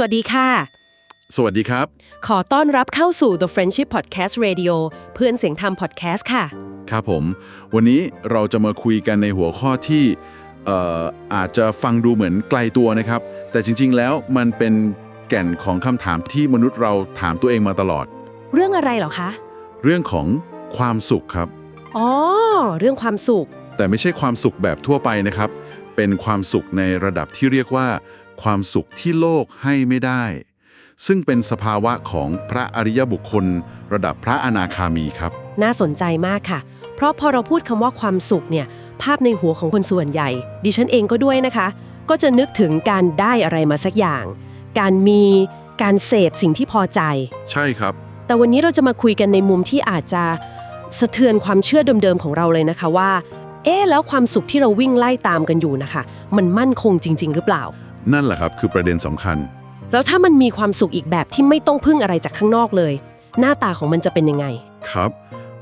สวัสดีค่ะ สวัสดีครับ ขอต้อนรับเข้าสู่ The Friendship Podcast Radio เพื่อนเสียงธรรม Podcast ค่ะ ครับผม วันนี้เราจะมาคุยกันในหัวข้อที่เอ่ออาจจะฟังดูเหมือนไกลตัวนะครับ แต่จริง ๆ แล้วมันเป็นแก่นของคำถามที่มนุษย์เราถามตัวเองมาตลอด เรื่องอะไรเหรอคะ เรื่องของความสุขครับ อ๋อ เรื่องความสุข แต่ไม่ใช่ความสุขแบบทั่วไปนะครับ เป็นความสุขในระดับที่เรียกว่า ความสุขที่โลกให้ไม่ได้ ซึ่งเป็นสภาวะของพระอริยบุคคล ระดับพระอนาคามีครับ น่าสนใจมากค่ะ เพราะพอเราพูดคำว่าความสุขเนี่ย ภาพในหัวของคนส่วนใหญ่ ดิฉันเองก็ด้วยนะคะ ก็จะนึกถึงการได้อะไรมาสักอย่าง การมี การเสพสิ่งที่พอใจ ใช่ครับ แต่วันนี้เราจะมาคุยกันในมุมที่อาจจะสะเทือนความเชื่อเดิมๆของเราเลยนะคะว่า เอ๊ะแล้วความสุขที่เราวิ่งไล่ตามกันอยู่นะคะ มันมั่นคงจริง ๆ หรือเปล่า นั่นแหละครับคือประเด็นสำคัญ แล้วถ้ามันมีความสุขอีกแบบที่ไม่ต้องพึ่งอะไรจากข้างนอกเลย หน้าตาของมันจะเป็นยังไง ครับ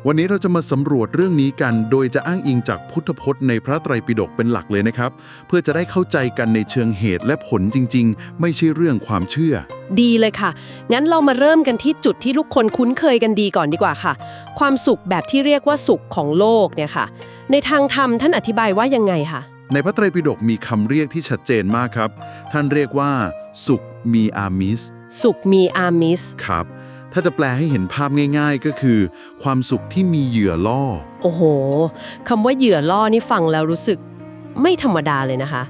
วันนี้เราจะมาสำรวจเรื่องนี้กัน โดยจะอ้างอิงจากพุทธพจน์ในพระไตรปิฎกเป็นหลักเลยนะครับ เพื่อจะได้เข้าใจกันในเชิงเหตุและผลจริง ๆ ไม่ใช่เรื่องความเชื่อ ดีเลยค่ะ งั้นเรามาเริ่มกันที่จุดที่ทุกคนคุ้นเคยกันดีก่อนดีกว่าค่ะ ความสุขแบบที่เรียกว่าสุขของโลกเนี่ยค่ะ ในทางธรรมท่านอธิบายว่ายังไงคะ ในพระไตรปิฎกมีคำเรียกที่ชัดเจนมากครับ ท่านเรียกว่า สุขมีอามิส สุขมีอามิส ครับ ถ้าจะแปลให้เห็นภาพง่าย ๆ ก็คือ ความสุขที่มีเหยื่อล่อ โอ้โหคำว่าเหยื่อล่อนี่ฟังแล้วรู้สึกไม่ธรรมดาเลยนะคะ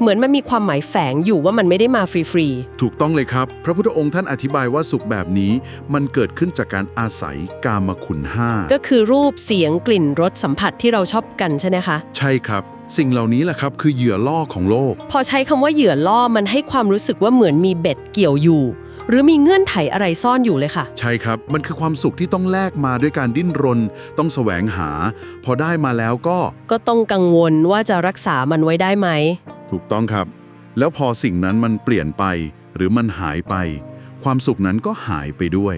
เหมือนมันมีความหมายแฝงอยู่ว่ามันไม่ได้มาฟรีถูกต้องเลยครับ พระพุทธองค์ท่านอธิบายว่าสุขแบบนี้ มันเกิดขึ้นจากการอาศัยกามคุณห้าๆก็คือรูปเสียงกลิ่นรสสัมผัสที่เราชอบกันใช่ไหมคะ ใช่ครับ สิ่งเหล่านี้แหละครับคือเหยื่อล่อของโลก พอใช้คำว่าเหยื่อล่อมันให้ความรู้สึกว่าเหมือนมีเบ็ดเกี่ยวอยู่ หรือมีเงื่อนไขอะไรซ่อนอยู่เลยค่ะ ใช่ครับ มันคือความสุขที่ต้องแลกมาด้วยการดิ้นรน ต้องแสวงหา พอได้มาแล้วก็ ก็ต้องกังวลว่าจะรักษามันไว้ได้ไหม ถูกต้องครับ แล้วพอสิ่งนั้นมันเปลี่ยนไป หรือมันหายไป ความสุขนั้นก็หายไปด้วย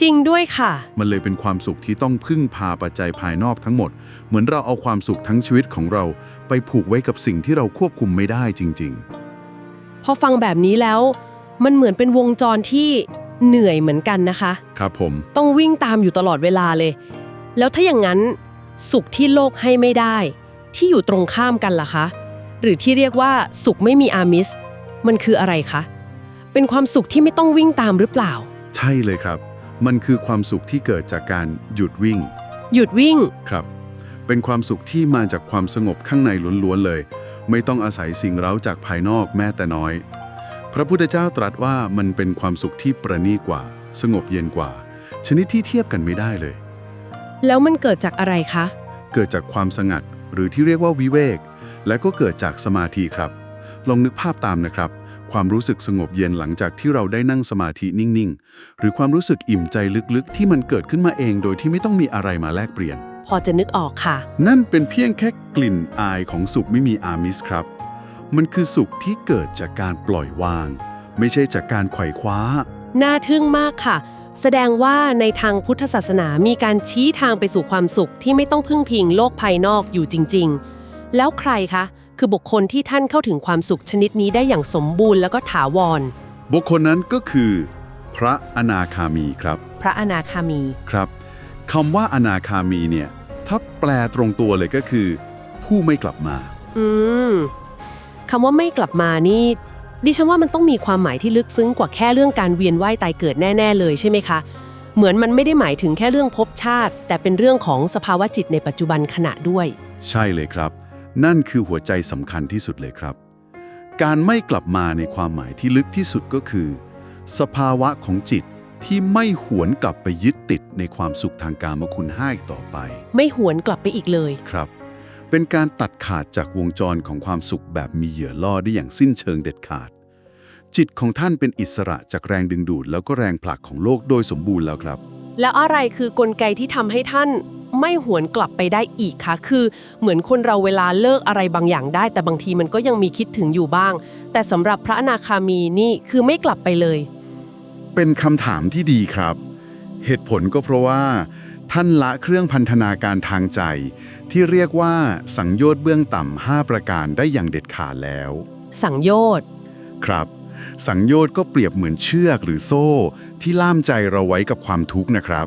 จริงด้วยค่ะ มันเลยเป็นความสุขที่ต้องพึ่งพาปัจจัยภายนอกทั้งหมด เหมือนเราเอาความสุขทั้งชีวิตของเรา ไปผูกไว้กับสิ่งที่เราควบคุมไม่ได้จริง พอฟังแบบนี้แล้ว มันเหมือนเป็นวงจรที่เหนื่อยเหมือนกันนะคะ ๆ ครับผม ต้องวิ่งตามอยู่ตลอดเวลาเลย แล้วถ้าอย่างนั้นสุขที่โลกให้ไม่ได้ ที่อยู่ตรงข้ามกันล่ะคะ หรือที่เรียกว่าสุขไม่มีอามิส มันคืออะไรคะ เป็นความสุขที่ไม่ต้องวิ่งตามหรือเปล่า ใช่เลยครับ มันคือความสุขที่เกิดจากการหยุดวิ่งหยุดวิ่ง ครับ เป็นความสุขที่มาจากความสงบข้างในล้วนๆเลย ไม่ต้องอาศัยสิ่งเร้าจากภายนอกแม้แต่น้อย พระพุทธเจ้าตรัสว่ามันเป็นความสุขที่ประณีตกว่า สงบเย็นกว่า ชนิดที่เทียบกันไม่ได้เลย แล้วมันเกิดจากอะไรคะ เกิดจากความสงัดหรือที่เรียกว่าวิเวก และก็เกิดจากสมาธิครับ ลองนึกภาพตามนะครับ ความรู้สึกสงบเย็นหลังจากที่เราได้นั่งสมาธินิ่ง ๆ หรือความรู้สึกอิ่มใจลึกๆ ที่มันเกิดขึ้นมาเองโดยที่ไม่ต้องมีอะไรมาแลกเปลี่ยน พอจะนึกออกค่ะ นั่นเป็นเพียงแค่กลิ่นอายของสุขไม่มีอามิสครับ มันคือสุขที่เกิดจากการปล่อยวาง ไม่ใช่จากการไขว่คว้า น่าทึ่งมากค่ะ แสดงว่าในทางพุทธศาสนามีการชี้ทางไปสู่ความสุขที่ไม่ต้องพึ่งพิงโลกภายนอกอยู่จริง ๆ แล้วใครคะ คือบุคคลที่ท่านเข้าถึงความสุขชนิดนี้ได้อย่างสมบูรณ์แล้วก็ถาวร บุคคลนั้นก็คือ พระอนาคามีครับ พระอนาคามี ครับคำว่าอนาคามีเนี่ย ถ้าแปลตรงตัวเลยก็คือ ผู้ไม่กลับมา อืมคำว่าไม่กลับมานี่ ดิฉันว่ามันต้องมีความหมายที่ลึกซึ้งกว่าแค่เรื่องการเวียนว่ายตายเกิดแน่ ๆ เลยใช่ไหมคะ เหมือนมันไม่ได้หมายถึงแค่เรื่องภพชาติ แต่เป็นเรื่องของสภาวะจิตในปัจจุบันขณะด้วย ใช่เลยครับ นั่นคือหัวใจสำคัญที่สุดเลยครับ การไม่กลับมาในความหมายที่ลึกที่สุดก็คือ สภาวะของจิตที่ไม่หวนกลับไปยึดติดในความสุขทางกามคุณห้าอีกต่อไป ไม่หวนกลับไปอีกเลยครับ เป็นการตัดขาดจากวงจรของความสุขแบบมีเหยื่อล่อได้อย่างสิ้นเชิงเด็ดขาด จิตของท่านเป็นอิสระจากแรงดึงดูด แล้วก็แรงผลักของโลกโดยสมบูรณ์แล้วครับ แล้วอะไรคือกลไกที่ทำให้ท่าน ไม่หวนกลับไปได้อีกคะคือ เหมือนคนเราเวลาเลิกอะไรบางอย่างได้ แต่บางทีมันก็ยังมีคิดถึงอยู่บ้าง แต่สำหรับพระอนาคามีนี่คือไม่กลับไปเลย เป็นคำถามที่ดีครับ เหตุผลก็เพราะว่า ท่านละเครื่องพันธนาการทางใจ ที่เรียกว่าสังโยชน์เบื้องต่ำ5ประการได้อย่างเด็ดขาดแล้ว สังโยชน์ครับสังโยชน์ก็เปรียบเหมือนเชือกหรือโซ่ ที่ล่ามใจเราไว้กับความทุกข์นะครับ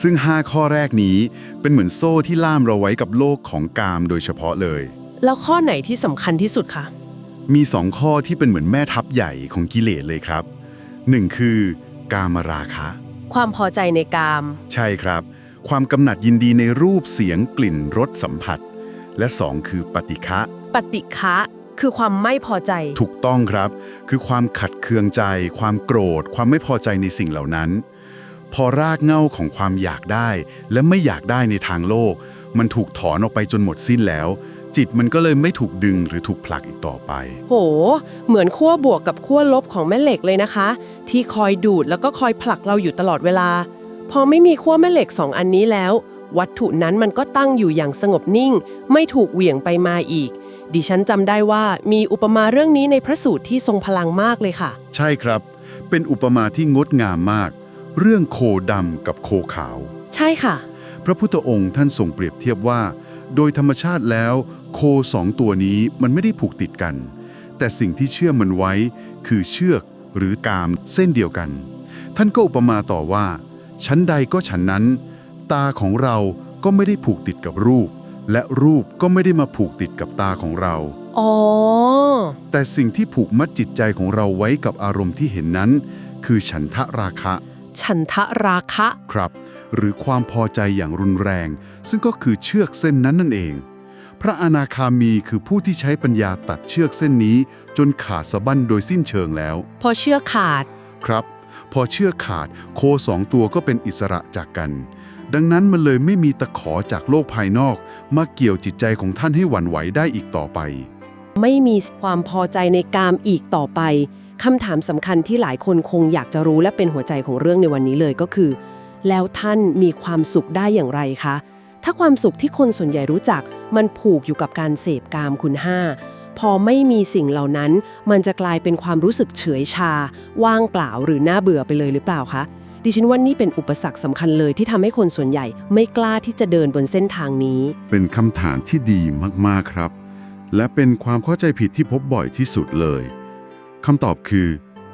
ซึ่ง 5 ข้อแรกนี้เป็นเหมือนโซ่ที่ล่ามเราไว้กับโลกของกามโดยเฉพาะเลย แล้วข้อไหนที่สำคัญที่สุดคะมีสองข้อที่เป็นเหมือนแม่ทัพใหญ่ของกิเลสเลยครับหนึ่งคือ กามราคะ ความพอใจในกาม ใช่ครับ ความกำหนัดยินดีในรูปเสียงกลิ่นรสสัมผัส และสองคือปฏิฆะปฏิฆะคือความไม่พอใจ ถูกต้องครับ คือความขัดเคืองใจ ความโกรธ ความไม่พอใจในสิ่งเหล่านั้น พอรากเหง้าของความอยากได้ และไม่อยากได้ในทางโลก มันถูกถอนออกไปจนหมดสิ้นแล้ว จิตมันก็เลยไม่ถูกดึงหรือถูกผลักอีกต่อไป โห เหมือนขั้วบวกกับขั้วลบของแม่เหล็กเลยนะคะ ที่คอยดูดแล้วก็คอยผลักเราอยู่ตลอดเวลา พอไม่มีขั้วแม่เหล็กสองอันนี้แล้ว วัตถุนั้นมันก็ตั้งอยู่อย่างสงบนิ่ง ไม่ถูกเหวี่ยงไปมาอีก ดิฉันจำได้ว่ามีอุปมาเรื่องนี้ในพระสูตรที่ทรงพลังมากเลยค่ะ ใช่ครับ เป็นอุปมาที่งดงามมาก เรื่องโคดำกับโคขาว ใช่ค่ะ พระพุทธองค์ท่านทรงเปรียบเทียบว่า โดยธรรมชาติแล้ว โคสองตัวนี้มันไม่ได้ผูกติดกัน แต่สิ่งที่เชื่อมมันไว้ คือเชือกหรือกามเส้นเดียวกัน ท่านก็อุปมาต่อว่า ชั้นใดก็ฉันนั้น ตาของเราก็ไม่ได้ผูกติดกับรูป และรูปก็ไม่ได้มาผูกติดกับตาของเรา อ๋อ แต่สิ่งที่ผูกมัดจิตใจของเราไว้กับอารมณ์ที่เห็นนั้น คือฉันทะราคะ ฉันทะราคะ ครับ หรือความพอใจอย่างรุนแรง ซึ่งก็คือเชือกเส้นนั้นนั่นเอง พระอนาคามีคือผู้ที่ใช้ปัญญาตัดเชือกเส้นนี้ จนขาดสะบั้นโดยสิ้นเชิงแล้ว พอเชื่อกขาด ครับ พอเชือกขาดโคสองตัวก็เป็นอิสระจากกัน ดังนั้นมันเลยไม่มีตะขอจากโลกภายนอก มาเกี่ยวจิตใจของท่านให้หวั่นไหวได้อีกต่อไป ไม่มีความพอใจในกามอีกต่อไป คำถามสำคัญที่หลายคนคงอยากจะรู้และเป็นหัวใจของเรื่องในวันนี้เลยก็คือ แล้วท่านมีความสุขได้อย่างไรคะ ถ้าความสุขที่คนส่วนใหญ่รู้จัก มันผูกอยู่กับการเสพกามคุณห้าพอไม่มีสิ่งเหล่านั้น มันจะกลายเป็นความรู้สึกเฉยชา ว่างเปล่าหรือน่าเบื่อไปเลยหรือเปล่าคะดิฉันว่านี่เป็นอุปสรรคสำคัญเลยที่ทำให้คนส่วนใหญ่ไม่กล้าที่จะเดินบนเส้นทางนี้ เป็นคำถามที่ดีมากๆครับ และเป็นความเข้าใจผิดที่พบบ่อยที่สุดเลย คำตอบคือ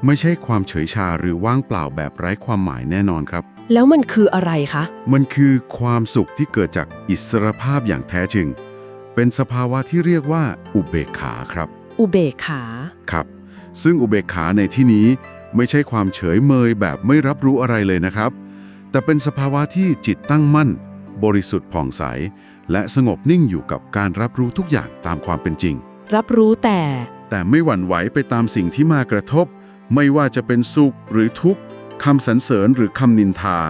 ไม่ใช่ความเฉยชาหรือว่างเปล่าแบบไร้ความหมายแน่นอนครับ แล้วมันคืออะไรคะ มันคือความสุขที่เกิดจากอิสรภาพอย่างแท้จริง เป็นสภาวะที่เรียกว่าอุเบกขาครับ อุเบกขา ครับ ซึ่งอุเบกขาในที่นี้ไม่ใช่ความเฉยเมยแบบไม่รับรู้อะไรเลยนะครับ แต่เป็นสภาวะที่จิตตั้งมั่น บริสุทธิ์ผ่องใส และสงบนิ่งอยู่กับการรับรู้ทุกอย่างตามความเป็นจริง รับรู้แต่ แต่ไม่หวั่นไหวไปตามสิ่งที่มากระทบ ไม่ว่าจะเป็นสุขหรือทุกข์คำสรรเสริญหรือคำนินทา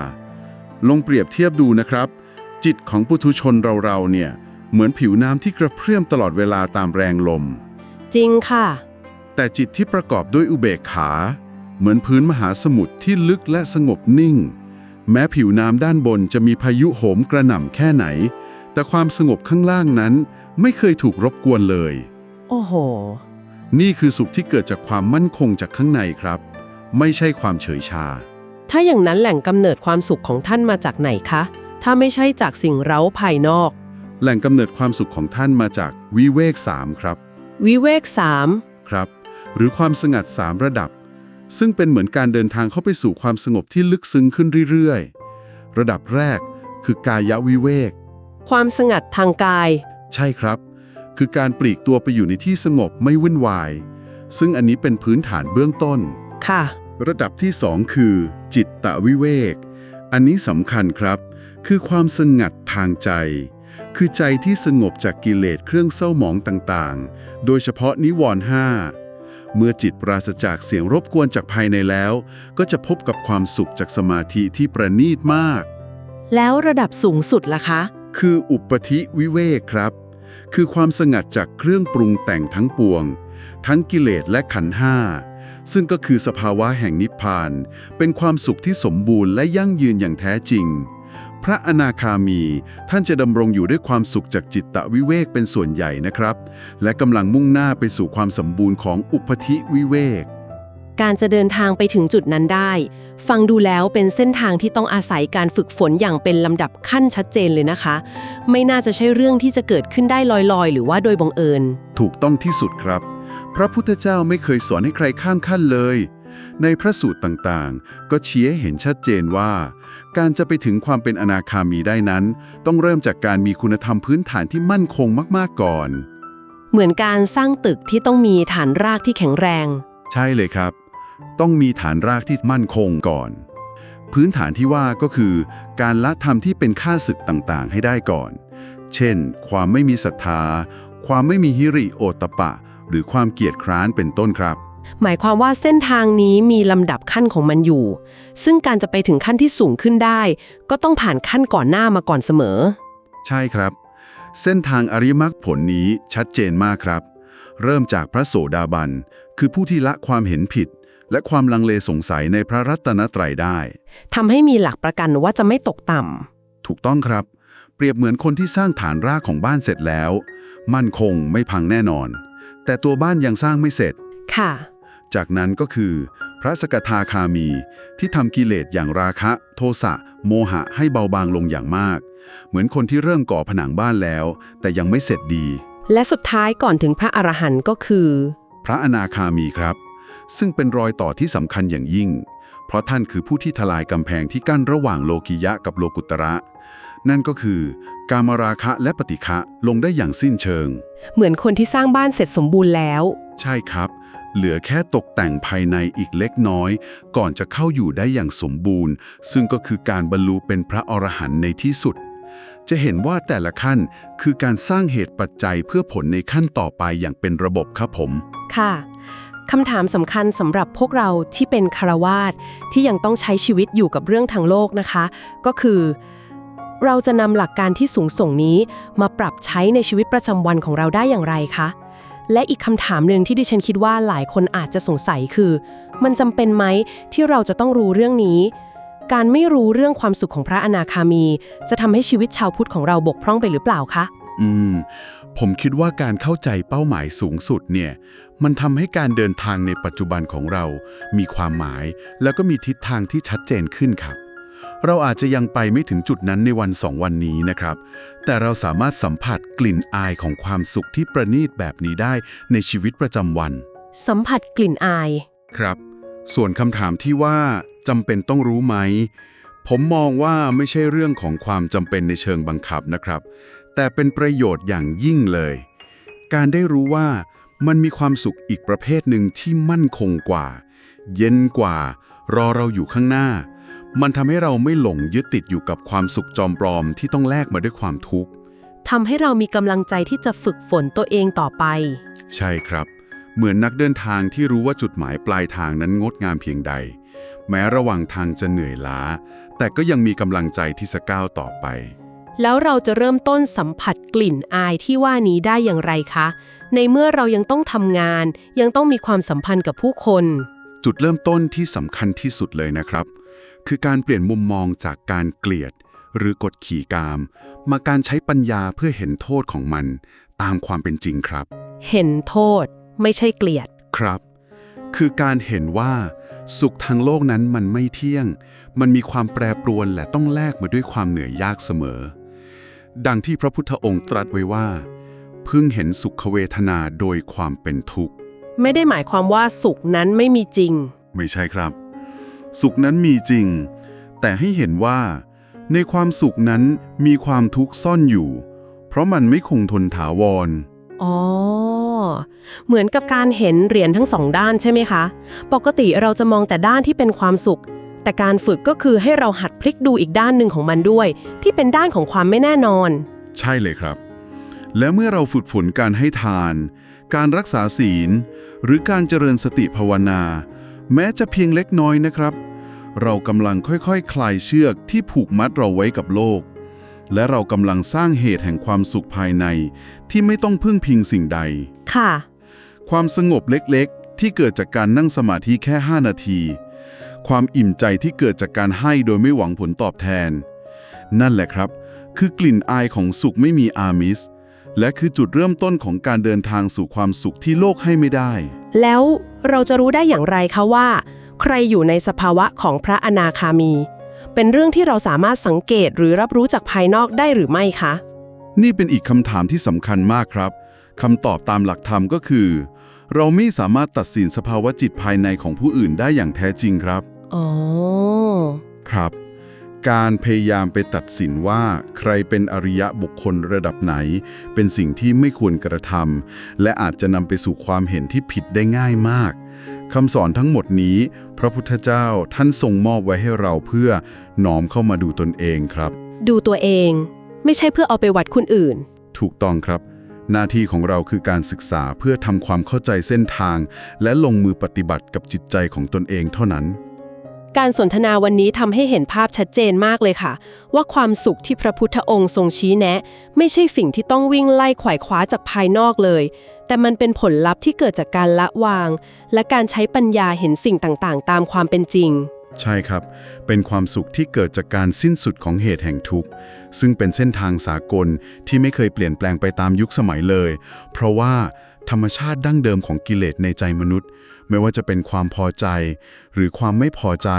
ลองเปรียบเทียบดูนะครับ จิตของปุถุชนเราๆเนี่ย เหมือนผิวน้ำที่กระเพื่อมตลอดเวลาตามแรงลม จริงค่ะ แต่จิตที่ประกอบด้วยอุเบกขา เหมือนพื้นมหาสมุทรที่ลึกและสงบนิ่ง แม้ผิวน้ำด้านบนจะมีพายุโหมกระหน่ำแค่ไหน แต่ความสงบข้างล่างนั้นไม่เคยถูกรบกวนเลย โอ้โห นี่คือสุขที่เกิดจากความมั่นคงจากข้างในครับ ไม่ใช่ความเฉยชา ถ้าอย่างนั้นแหล่งกำเนิดความสุขของท่านมาจากไหนคะ ถ้าไม่ใช่จากสิ่งเร้าภายนอก แหล่งกำเนิดความสุขของท่านมาจากวิเวกสามครับ วิเวกสามครับ หรือความสงัดสามระดับ ซึ่งเป็นเหมือนการเดินทางเข้าไปสู่ความสงบที่ลึกซึ้งขึ้นเรื่อยๆ ระดับแรกคือกายวิเวก ความสงัดทางกาย ใช่ครับ คือการปลีกตัวไปอยู่ในที่สงบไม่วุ่นวาย ซึ่งอันนี้เป็นพื้นฐานเบื้องต้น ค่ะ ระดับที่สองคือ จิตตวิเวก อันนี้สำคัญครับ คือความสงัดทางใจ คือใจที่สงบจากกิเลสเครื่องเศร้าหมองต่างๆ โดยเฉพาะนิวรณ์ห้าเมื่อจิตปราศจากเสียงรบกวนจากภายในแล้ว ก็จะพบกับความสุขจากสมาธิที่ประณีตมาก แล้วระดับสูงสุดล่ะคะ คืออุปธิวิเวกครับ คือความสงัดจากเครื่องปรุงแต่งทั้งปวง ทั้งกิเลสและขันห้า ซึ่งก็คือสภาวะแห่งนิพพาน เป็นความสุขที่สมบูรณ์และยั่งยืนอย่างแท้จริง พระอนาคามีท่านจะดำรงอยู่ด้วยความสุขจากจิตตวิเวกเป็นส่วนใหญ่นะครับ และกำลังมุ่งหน้าไปสู่ความสมบูรณ์ของอุปธิวิเวก การจะเดินทางไปถึงจุดนั้นได้ ฟังดูแล้วเป็นเส้นทางที่ต้องอาศัยการฝึกฝนอย่างเป็นลำดับขั้นชัดเจนเลยนะคะ ไม่น่าจะใช่เรื่องที่จะเกิดขึ้นได้ลอยๆ หรือว่าโดยบังเอิญ ถูกต้องที่สุดครับเพพระพุทธเจ้าไม่เคยสอนให้ใครข้ามขั้นเลย ในพระสูตรต่างๆ ก็ชี้ให้เห็นชัดเจนว่า การจะไปถึงความเป็นอนาคามีได้นั้น ต้องเริ่มจากการมีคุณธรรมพื้นฐานที่มั่นคงมากๆก่อน เหมือนการสร้างตึกที่ต้องมีฐานรากที่แข็งแรง ใช่เลยครับ ต้องมีฐานรากที่มั่นคงก่อน พื้นฐานที่ว่าก็คือ การละธรรมที่เป็นค่าศึกต่างๆ ให้ได้ก่อน เช่น ความไม่มีศรัทธา ความไม่มีฮิริโอตตปะ หรือความเกียจคร้านเป็นต้นครับหมายความว่าเส้นทางนี้มีลำดับขั้นของมันอยู่ ซึ่งการจะไปถึงขั้นที่สูงขึ้นได้ ก็ต้องผ่านขั้นก่อนหน้ามาก่อนเสมอ ใช่ครับ เส้นทางอริยมรรคผลนี้ชัดเจนมากครับ เริ่มจากพระโสดาบัน คือผู้ที่ละความเห็นผิด และความลังเลสงสัยในพระรัตนตรัยได้ทำให้มีหลักประกันว่าจะไม่ตกต่ำถูกต้องครับ เปรียบเหมือนคนที่สร้างฐานรากของบ้านเสร็จแล้ว มั่นคงไม่พังแน่นอน แต่ตัวบ้านยังสร้างไม่เสร็จค่ะ จากนั้นก็คือ พระสกทาคามีที่ทำกิเลสอย่างราคะ โทสะโมหะให้เบาบางลงอย่างมาก เหมือนคนที่เริ่มก่อผนังบ้านแล้ว แต่ยังไม่เสร็จดี และสุดท้ายก่อนถึงพระอรหันต์ก็คือ พระอนาคามีครับ ซึ่งเป็นรอยต่อที่สำคัญอย่างยิ่ง เพราะท่านคือผู้ที่ทลายกำแพงที่กั้นระหว่างโลกิยะกับโลกุตระ นั่นก็คือ การมราคะและปฏิฆะลงได้อย่างสิ้นเชิง เหมือนคนที่สร้างบ้านเสร็จสมบูรณ์แล้ว ใช่ครับ เหลือแค่ตกแต่งภายในอีกเล็กน้อย ก่อนจะเข้าอยู่ได้อย่างสมบูรณ์ ซึ่งก็คือการบรรลุเป็นพระอรหันต์ในที่สุดจะเห็นว่าแต่ละขั้นคือการสร้างเหตุปัจจัยเพื่อผลในขั้นต่อไปอย่างเป็นระบบครับผม ค่ะ คำถามสำคัญสำหรับพวกเราที่เป็นคารวาสที่ยังต้องใช้ชีวิตอยู่กับเรื่องทางโลกนะคะ ก็คือ เราจะนำหลักการที่สูงส่งนี้ มาปรับใช้ในชีวิตประจำวันของเราได้อย่างไรคะและอีกคำถามหนึ่งที่ดิฉันคิดว่าหลายคนอาจจะสงสัยคือ มันจำเป็นไหมที่เราจะต้องรู้เรื่องนี้ การไม่รู้เรื่องความสุขของพระอนาคามี จะทำให้ชีวิตชาวพุทธของเราบกพร่องไปหรือเปล่าคะ อืม ผมคิดว่าการเข้าใจเป้าหมายสูงสุดเนี่ย มันทำให้การเดินทางในปัจจุบันของเรา มีความหมาย แล้วก็มีทิศทางที่ชัดเจนขึ้นครับ เราอาจจะยังไปไม่ถึงจุดนั้นในวันสองวันนี้นะครับ แต่เราสามารถสัมผัสกลิ่นอายของความสุขที่ประณีตแบบนี้ได้ในชีวิตประจำวัน สัมผัสกลิ่นอาย ครับ ส่วนคำถามที่ว่าจำเป็นต้องรู้ไหม ผมมองว่าไม่ใช่เรื่องของความจำเป็นในเชิงบังคับนะครับ แต่เป็นประโยชน์อย่างยิ่งเลย การได้รู้ว่ามันมีความสุขอีกประเภทหนึ่งที่มั่นคงกว่า เย็นกว่า รอเราอยู่ข้างหน้า มันทำให้เราไม่หลงยึดติดอยู่กับความสุขจอมปลอมที่ต้องแลกมาด้วยความทุกข์ทำให้เรามีกำลังใจที่จะฝึกฝนตัวเองต่อไป ใช่ครับ เหมือนนักเดินทางที่รู้ว่าจุดหมายปลายทางนั้นงดงามเพียงใด แม้ระหว่างทางจะเหนื่อยล้า แต่ก็ยังมีกำลังใจที่จะก้าวต่อไป แล้วเราจะเริ่มต้นสัมผัสกลิ่นอายที่ว่านี้ได้อย่างไรคะ ในเมื่อเรายังต้องทำงาน ยังต้องมีความสัมพันธ์กับผู้คน จุดเริ่มต้นที่สำคัญที่สุดเลยนะครับ คือการเปลี่ยนมุมมองจากการเกลียด หรือกดขี่กาม มาการใช้ปัญญาเพื่อเห็นโทษของมัน ตามความเป็นจริงครับ เห็นโทษ ไม่ใช่เกลียด ครับ คือการเห็นว่า สุขทางโลกนั้นมันไม่เที่ยง มันมีความแปรปรวนและต้องแลกมาด้วยความเหนื่อยยากเสมอ ดังที่พระพุทธองค์ตรัสไว้ว่า พึ่งเห็นสุขเวทนาโดยความเป็นทุกข์ ไม่ได้หมายความว่าสุขนั้นไม่มีจริง ไม่ใช่ครับ สุขนั้นมีจริง แต่ให้เห็นว่า ในความสุขนั้นมีความทุกข์ซ่อนอยู่ เพราะมันไม่คงทนถาวร อ๋อ เหมือนกับการเห็นเหรียญทั้งสองด้านใช่ไหมคะ ปกติเราจะมองแต่ด้านที่เป็นความสุข แต่การฝึกก็คือให้เราหัดพลิกดูอีกด้านหนึ่งของมันด้วย ที่เป็นด้านของความไม่แน่นอน ใช่เลยครับ และเมื่อเราฝึกฝนการให้ทาน การรักษาศีล หรือการเจริญสติภาวนา แม้จะเพียงเล็กน้อยนะครับ เรากำลังค่อยๆคคลายเชือกที่ผูกมัดเราไว้กับโลก และเรากำลังสร้างเหตุแห่งความสุขภายในที่ไม่ต้องพึ่งพิงสิ่งใด ค่ะ ความสงบเล็กๆ ที่เกิดจากการนั่งสมาธิแค่ 5 นาที ความอิ่มใจที่เกิดจากการให้โดยไม่หวังผลตอบแทน นั่นแหละครับ คือกลิ่นอายของสุขไม่มีอามิส และคือจุดเริ่มต้นของการเดินทางสู่ความสุขที่โลกให้ไม่ได้ แล้วเราจะรู้ได้อย่างไรคะว่า ใครอยู่ในสภาวะของพระอนาคามี เป็นเรื่องที่เราสามารถสังเกตหรือรับรู้จากภายนอกได้หรือไม่คะ นี่เป็นอีกคำถามที่สำคัญมากครับคำตอบตามหลักธรรมก็คือ เราไม่สามารถตัดสินสภาวะจิตภายในของผู้อื่นได้อย่างแท้จริงครับอ๋อครับ การพยายามไปตัดสินว่า ใครเป็นอริยะบุคคลระดับไหน เป็นสิ่งที่ไม่ควรกระทำและอาจจะนำไปสู่ความเห็นที่ผิดได้ง่ายมาก คำสอนทั้งหมดนี้ พระพุทธเจ้าท่านทรงมอบไว้ให้เราเพื่อน้อมเข้ามาดูตนเองครับ ดูตัวเอง ไม่ใช่เพื่อเอาไปวัดคนอื่น ถูกต้องครับ หน้าที่ของเราคือการศึกษาเพื่อทำความเข้าใจเส้นทาง และลงมือปฏิบัติกับจิตใจของตนเองเท่านั้น การสนทนาวันนี้ทำให้เห็นภาพชัดเจนมากเลยค่ะ ว่าความสุขที่พระพุทธองค์ทรงชี้แนะ ไม่ใช่สิ่งที่ต้องวิ่งไล่ขว่คว้าจากภายนอกเลย แต่มันเป็นผลลัพธ์ที่เกิดจากการละวาง และการใช้ปัญญาเห็นสิ่งต่างๆ ตามความเป็นจริง ใช่ครับ เป็นความสุขที่เกิดจากการสิ้นสุดของเหตุแห่งทุกข์ ซึ่งเป็นเส้นทางสากลที่ไม่เคยเปลี่ยนแปลงไปตามยุคสมัยเลย เพราะว่า ธรรมชาติดั้งเดิมของกิเลสในใจมนุษย์ ไม่ว่าจะเป็นความพอใจ หรือความไม่พอใจ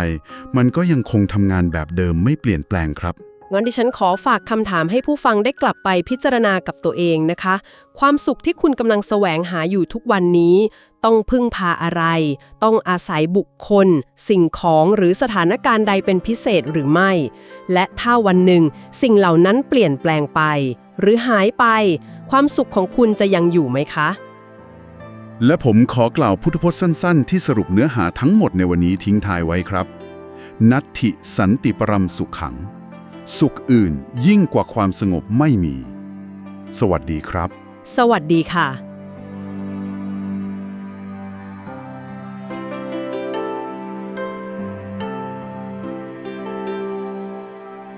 มันก็ยังคงทำงานแบบเดิมไม่เปลี่ยนแปลงครับงั้นดิฉันขอฝากคำถามให้ผู้ฟังได้กลับไปพิจารณากับตัวเองนะคะ ความสุขที่คุณกำลังแสวงหาอยู่ทุกวันนี้ ต้องพึ่งพาอะไร ต้องอาศัยบุคคล สิ่งของหรือสถานการณ์ใดเป็นพิเศษหรือไม่ และถ้าวันหนึ่ง สิ่งเหล่านั้นเปลี่ยนแปลงไป หรือหายไป ความสุขของคุณจะยังอยู่ไหมคะ และผมขอกล่าวพุทธพจน์สั้น ๆ ที่สรุปเนื้อหาทั้งหมดในวันนี้ทิ้งท้ายไว้ครับ นัตถิสันติปรมสุขขัง สุขอื่นยิ่งกว่าความสงบไม่มี สวัสดีครับ สวัสดีค่ะ